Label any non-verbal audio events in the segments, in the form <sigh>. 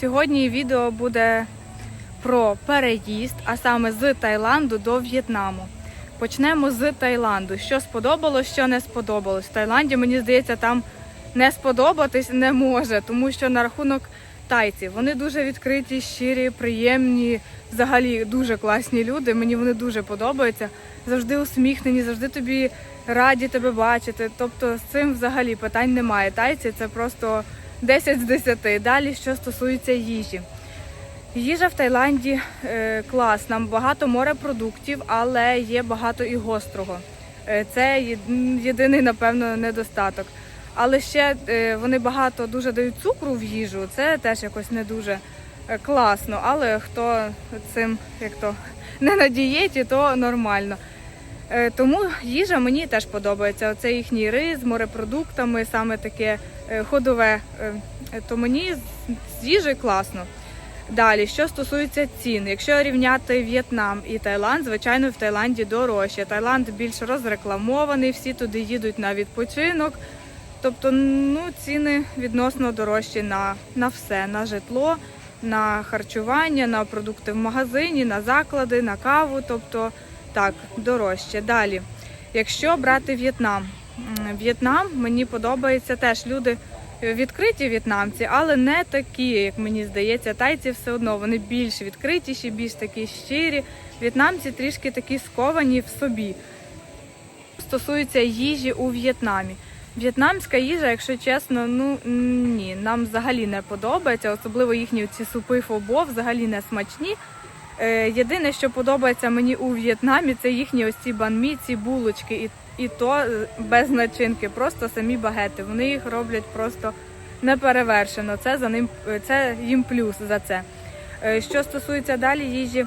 Сьогодні відео буде про переїзд, а саме з Таїланду до В'єтнаму. Почнемо з Таїланду. Що сподобалось, що не сподобалось. В Таїланді, мені здається, там не сподобатись не може, тому що на рахунок тайців вони дуже відкриті, щирі, приємні, взагалі дуже класні люди. Мені вони дуже подобаються. Завжди усміхнені, завжди тобі раді тебе бачити. Тобто з цим взагалі питань немає. Тайці це просто 10 з 10. Далі, що стосується їжі. Їжа в Таїланді е, класна, багато морепродуктів, але є багато і гострого. Е, це єдиний, напевно, недостаток. Але ще е, вони багато дуже дають цукру в їжу. Це теж якось не дуже класно. Але хто цим як то <laughs> не на дієті, то нормально. Е, Тому їжа мені теж подобається. Оце їхній рис з морепродуктами, саме таке е, ходове. е, То мені з- їжею класно. Далі, що стосується цін, якщо рівняти В'єтнам і Таїланд, звичайно, в Таїланді дорожче. Таїланд більш розрекламований, всі туди їдуть на відпочинок. Тобто, ну, ціни відносно дорожчі на, на все: на житло, на харчування, на продукти в магазині, на заклади, на каву. Тобто, так, дорожче. Далі, якщо брати В'єтнам, В'єтнам мені подобається теж люди відкриті в'єтнамці, але не такі, як мені здається. Тайці все одно вони більш відкритіші, більш такі щирі. В'єтнамці трішки такі сковані в собі. Стосується їжі у В'єтнамі. В'єтнамська їжа, якщо чесно, ну ні, нам взагалі не подобається, особливо їхні ці супи фобо взагалі не смачні. Е, єдине, що подобається мені у В'єтнамі, це їхні ось ці банмі, ці булочки, і, і то е, без начинки, просто самі багети. Вони їх роблять просто неперевершено. Це за ним е, це їм плюс за це. Що стосується далі їжі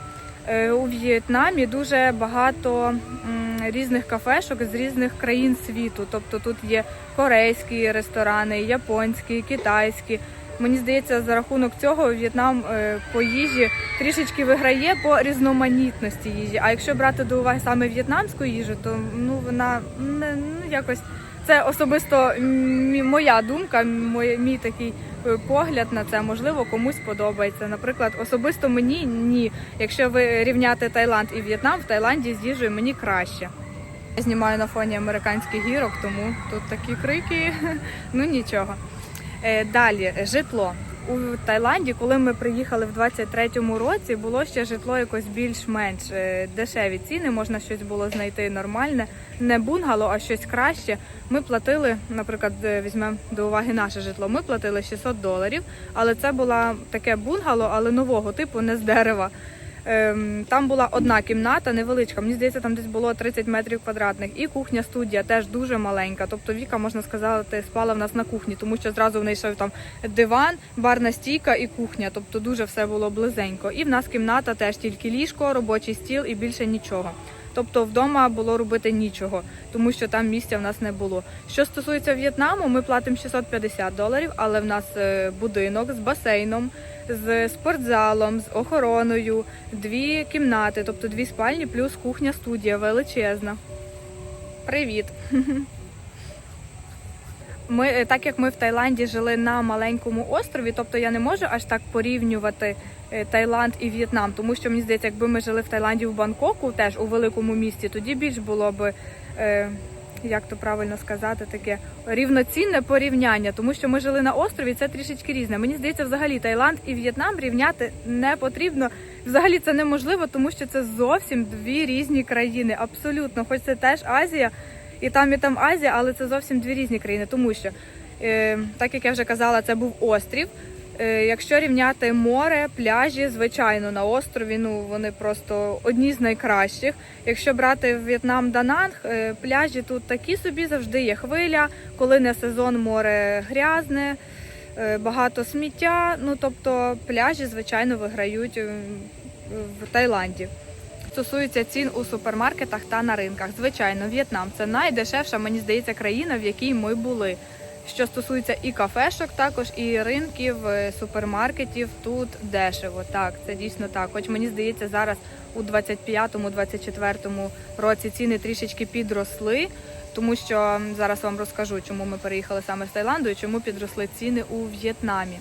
у В'єтнамі, дуже багато різних кафешок з різних країн світу. Тобто тут є корейські ресторани, японські, китайські. Мені здається, за рахунок цього В'єтнам е, по їжі трішечки виграє по різноманітності їжі. А якщо брати до уваги саме в'єтнамську їжу, то ну вона ну якось це особисто моя думка, моє- мій такий е, погляд на це. Можливо, комусь подобається. Наприклад, особисто мені ні. Якщо ви рівняти Таїланд і В'єтнам, в Таїланді з їжею мені краще. Я знімаю на фоні американських гірок, тому тут такі крики. <laughs> Ну нічого. Е, Далі житло. У Таїланді, коли ми приїхали в 23-му році, було ще житло якось більш-менш е, дешеві ціни, можна щось було знайти нормальне, не бунгало, а щось краще. Ми платили, наприклад, е, візьмемо до уваги наше житло. Ми платили 600 доларів, але це було таке бунгало, але нового типу, не з дерева. Ем, Там була одна кімната, невеличка. Мені здається, там десь було 30 метрів квадратних. І кухня студія теж дуже маленька. Тобто Віка, можна сказати, спала в нас на кухні, тому що зразу в неї йшов там диван, барна стійка і кухня. Тобто дуже все було близенько. І в нас кімната теж тільки ліжко, робочий стіл і більше нічого. Тобто вдома було робити нічого, тому що там місця в нас не було. Що стосується В'єтнаму, ми платимо 650 доларів, але в нас е, будинок з басейном, з спортзалом, з охороною, дві кімнати, тобто дві спальні, плюс кухня студія величезна. Привіт! <laughs> Ми, е, так як ми в Таїланді жили на маленькому острові, тобто я не можу аж так порівнювати е, Таїланд і В'єтнам, тому що мені здається, якби ми жили в Таїланді в Бангкоку, теж у великому місті, тоді більш було б. Е, як то правильно сказати, таке рівноцінне порівняння, тому що ми жили на острові, це трішечки різне. Мені здається, взагалі Таїланд і В'єтнам рівняти не потрібно. Взагалі це неможливо, тому що це зовсім дві різні країни. Абсолютно, хоч це теж Азія, і там, і там Азія, але це зовсім дві різні країни, тому що, е, так як я вже казала, це був острів. Е, Якщо рівняти море, пляжі, звичайно, на острові, ну вони просто одні з найкращих. Якщо брати В'єтнам Дананг, е, пляжі тут такі собі завжди є хвиля, коли не сезон море грязне, е, багато сміття. Ну тобто пляжі, звичайно, виграють е, в Таїланді. Стосується цін у супермаркетах та на ринках. Звичайно, В'єтнам це найдешевша, мені здається, країна, в якій ми були. Що стосується і кафешок, також і ринків, е, супермаркетів, тут дешево. Так, це дійсно так. Хоч мені здається, зараз у 25-24 році ціни трішечки підросли, тому що зараз вам розкажу, чому ми переїхали саме з Таїланду і чому підросли ціни у В'єтнамі.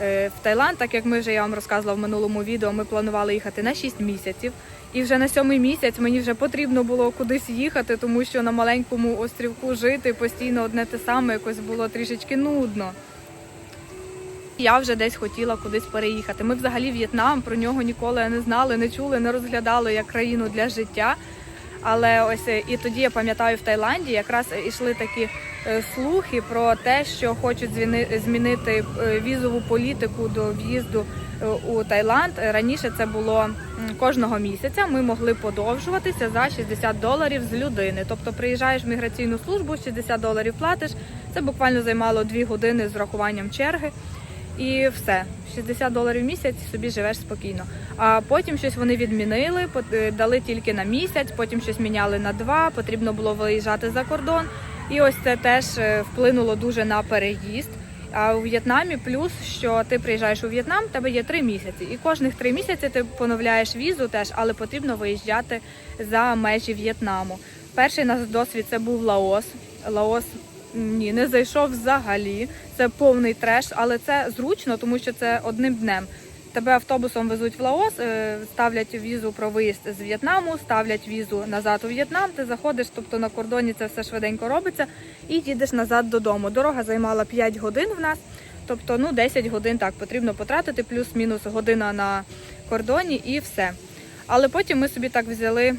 Е, в Таїланд, так як ми вже я вам розказувала в минулому відео, ми планували їхати на 6 місяців. І вже на сьомий місяць мені вже потрібно було кудись їхати, тому що на маленькому острівку жити постійно одне те саме якось було трішечки нудно. Я вже десь хотіла кудись переїхати. Ми взагалі В'єтнам про нього ніколи не знали, не чули, не розглядали як країну для життя. Але ось е, і тоді я пам'ятаю в Таїланді якраз йшли такі е, слухи про те, що хочуть змінити е, візову політику до в'їзду е, у Таїланд. Е, Раніше це було кожного місяця. Ми могли подовжуватися за 60 доларів з людини. Тобто приїжджаєш в міграційну службу, 60 доларів платиш. Це буквально займало 2 години з рахуванням черги. І все, 60 доларів в місяць собі живеш спокійно. А потім щось вони відмінили, е, дали тільки на місяць, потім щось міняли на два. Потрібно було виїжджати за кордон. І ось це теж е, вплинуло дуже на переїзд. А у В'єтнамі плюс, що ти приїжджаєш у В'єтнам, тебе є три місяці, і кожних три місяці ти поновляєш візу теж, але потрібно виїжджати за межі В'єтнаму. Перший наш досвід це був Лаос. Лаос ні, не зайшов взагалі. Це повний треш, але це зручно, тому що це одним днем. Тебе автобусом везуть в Лаос, е, ставлять візу про виїзд з В'єтнаму, ставлять візу назад у В'єтнам. Ти заходиш, тобто на кордоні це все швиденько робиться, і їдеш назад додому. Дорога займала 5 годин в нас, тобто ну 10 годин так потрібно потратити, плюс-мінус година на кордоні і все. Але потім ми собі так взяли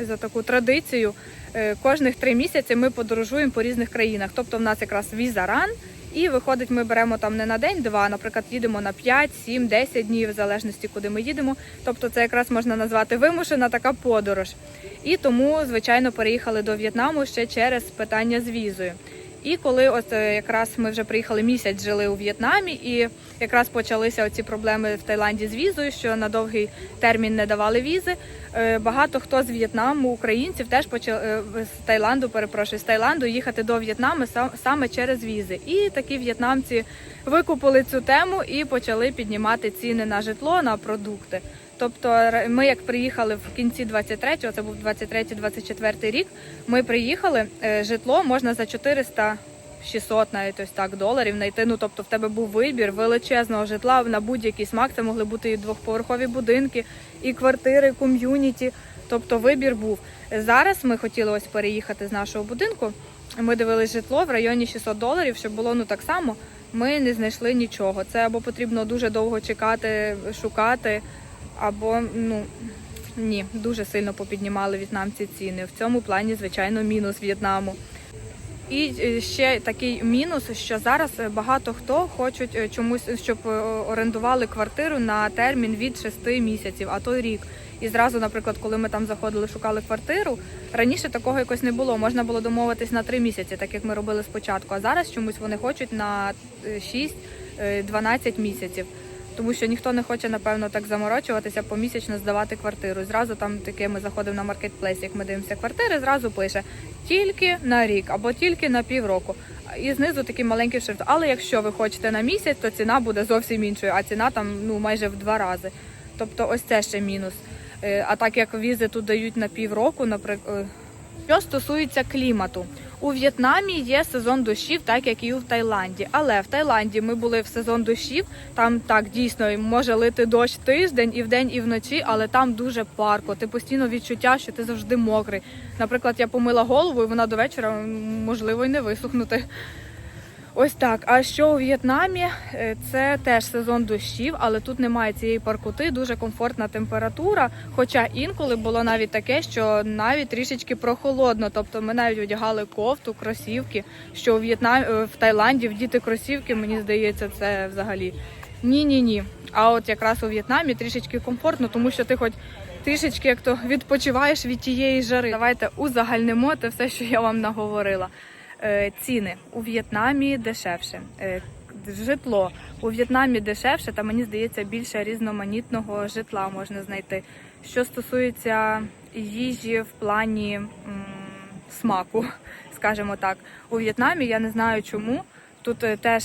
за таку традицію. Е, Кожних три місяці ми подорожуємо по різних країнах. Тобто в нас якраз віза ран, і виходить, ми беремо там не на день-два, наприклад, їдемо на 5, 7, 10 днів, в залежності, куди ми їдемо. Тобто це якраз можна назвати вимушена така подорож. І тому, звичайно, переїхали до В'єтнаму ще через питання з візою. І коли от е, якраз ми вже приїхали місяць, жили у В'єтнамі, і якраз почалися оці проблеми в Таїланді з візою, що на довгий термін не давали візи. Е, Багато хто з В'єтнаму, українців теж почали з Таїланду, перепрошую, з Таїланду їхати до В'єтнаму сам- саме через візи. І такі в'єтнамці викупили цю тему і почали піднімати ціни на житло, на продукти. Тобто ми як приїхали в кінці 23-го, це був 23-24 рік. Ми приїхали, е, житло можна за 400 600 навіть ось так доларів знайти. Ну тобто в тебе був вибір величезного житла на будь-який смак. Це могли бути і двохповерхові будинки, і квартири, ком'юніті. Тобто вибір був. Зараз ми хотіли ось переїхати з нашого будинку. Ми дивились житло в районі 600 доларів, щоб було ну так само. Ми не знайшли нічого. Це або потрібно дуже довго чекати, шукати, або ну ні, дуже сильно попіднімали в'єтнамці ціни. В цьому плані, звичайно, мінус В'єтнаму. І е, ще такий мінус, що зараз е, багато хто хочуть е, чомусь, щоб орендували квартиру на термін від 6 місяців, а то рік. І зразу, наприклад, коли ми там заходили, шукали квартиру, раніше такого якось не було. Можна було домовитись на 3 місяці, так як ми робили спочатку. А зараз чомусь вони хочуть на е, 6-12 місяців. Тому що ніхто не хоче, напевно, так заморочуватися, помісячно здавати квартиру. Зразу там таке ми заходимо на маркетплейс, як ми дивимося квартири, зразу пише тільки на рік або тільки на півроку. І знизу такий маленький шрифт. Але якщо ви хочете на місяць, то ціна буде зовсім іншою, а ціна там ну майже в два рази. Тобто, ось це ще мінус. Е, А так як візи тут дають на півроку, наприклад. Що стосується клімату, у В'єтнамі є сезон дощів, так як і в Таїланді. Але в Таїланді ми були в сезон дощів. Там так дійсно може лити дощ тиждень і вдень, і вночі, але там дуже парко. Ти постійно відчуття, що ти завжди мокрий. Наприклад, я помила голову, і вона до вечора можливо й не висохнути. Ось так. А що у В'єтнамі? Е, Це теж сезон дощів, але тут немає цієї паркоти, дуже комфортна температура. Хоча інколи було навіть таке, що навіть трішечки прохолодно. Тобто ми навіть одягали кофту, кросівки. Що у В'єтнамі в Таїланді вдіти кросівки, мені здається, це взагалі ні, ні, ні. А от якраз у В'єтнамі трішечки комфортно, тому що ти хоч трішечки як то відпочиваєш від тієї жари. Давайте узагальнимо те все, що я вам наговорила. Е, ціни у В'єтнамі дешевше. Е, Житло у В'єтнамі дешевше, та мені здається, більше різноманітного житла можна знайти. Що стосується їжі в плані м, смаку, <laughs> скажімо так, у В'єтнамі я не знаю чому. Тут е, теж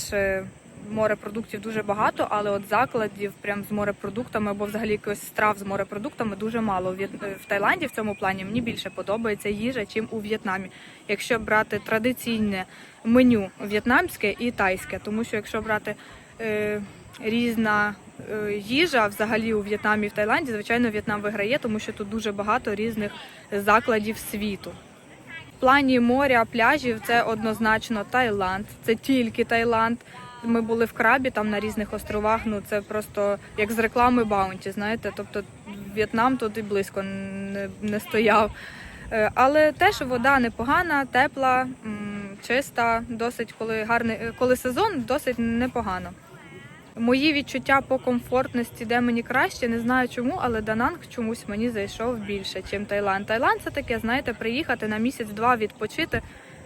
морепродуктів дуже багато, але от закладів прям з морепродуктами або взагалі якихось страв з морепродуктами дуже мало. В Таїланді в цьому плані мені більше подобається їжа, чим у В'єтнамі. Якщо брати традиційне меню в'єтнамське і тайське, тому що якщо брати е, різна е, їжа взагалі у В'єтнамі і в Таїланді. Звичайно, В'єтнам виграє, тому що тут дуже багато різних закладів світу. В плані моря, пляжів це однозначно Таїланд, це тільки Таїланд. Ми були в крабі там на різних островах. Ну це просто як з реклами Баунті, знаєте. Тобто В'єтнам тут і близько не, не стояв. Е, Але теж вода непогана, тепла, чиста, досить коли гарний, е, коли сезон, досить непогано. Мої відчуття по комфортності, де мені краще, не знаю чому, але Дананг чомусь мені зайшов більше, ніж Таїланд. Таїланд це таке, знаєте, приїхати на місяць-два відпочити,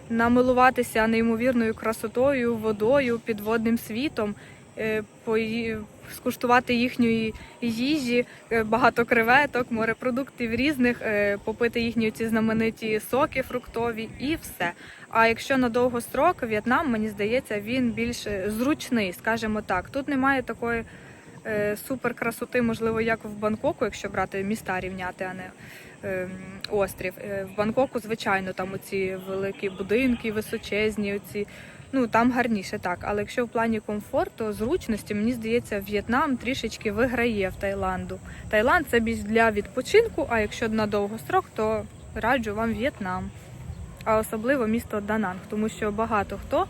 намилуватися неймовірною красотою, водою, підводним світом, е, скуштувати їхньої їжі, е, багато креветок, морепродуктів різних, е, попити їхні ці знамениті соки фруктові і все. А якщо на довгострок, В'єтнам, мені здається, він більш зручний, скажімо так. Тут немає такої супер красоти, можливо, як в Бангкоку, якщо брати міста рівняти, а не е, острів. Е, в Бангкоку, звичайно, там оці великі будинки, височезні, оці. Ну там гарніше так. Але якщо в плані комфорту, зручності, мені здається, В'єтнам трішечки виграє в Таїланду. Таїланд це більш для відпочинку, а якщо на довгострок, то раджу вам В'єтнам а особливо місто Дананг, тому що багато хто е,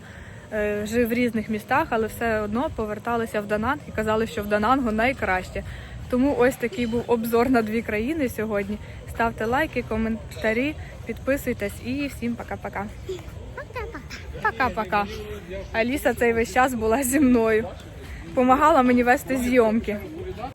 жив в різних містах, але все одно поверталися в Дананг і казали, що в Данангу найкраще. Тому ось такий був обзор на дві країни сьогодні. Ставте лайки, коментарі, підписуйтесь і всім пока-пока. Пока-пока. Аліса цей весь час була зі мною. Помагала мені вести зйомки.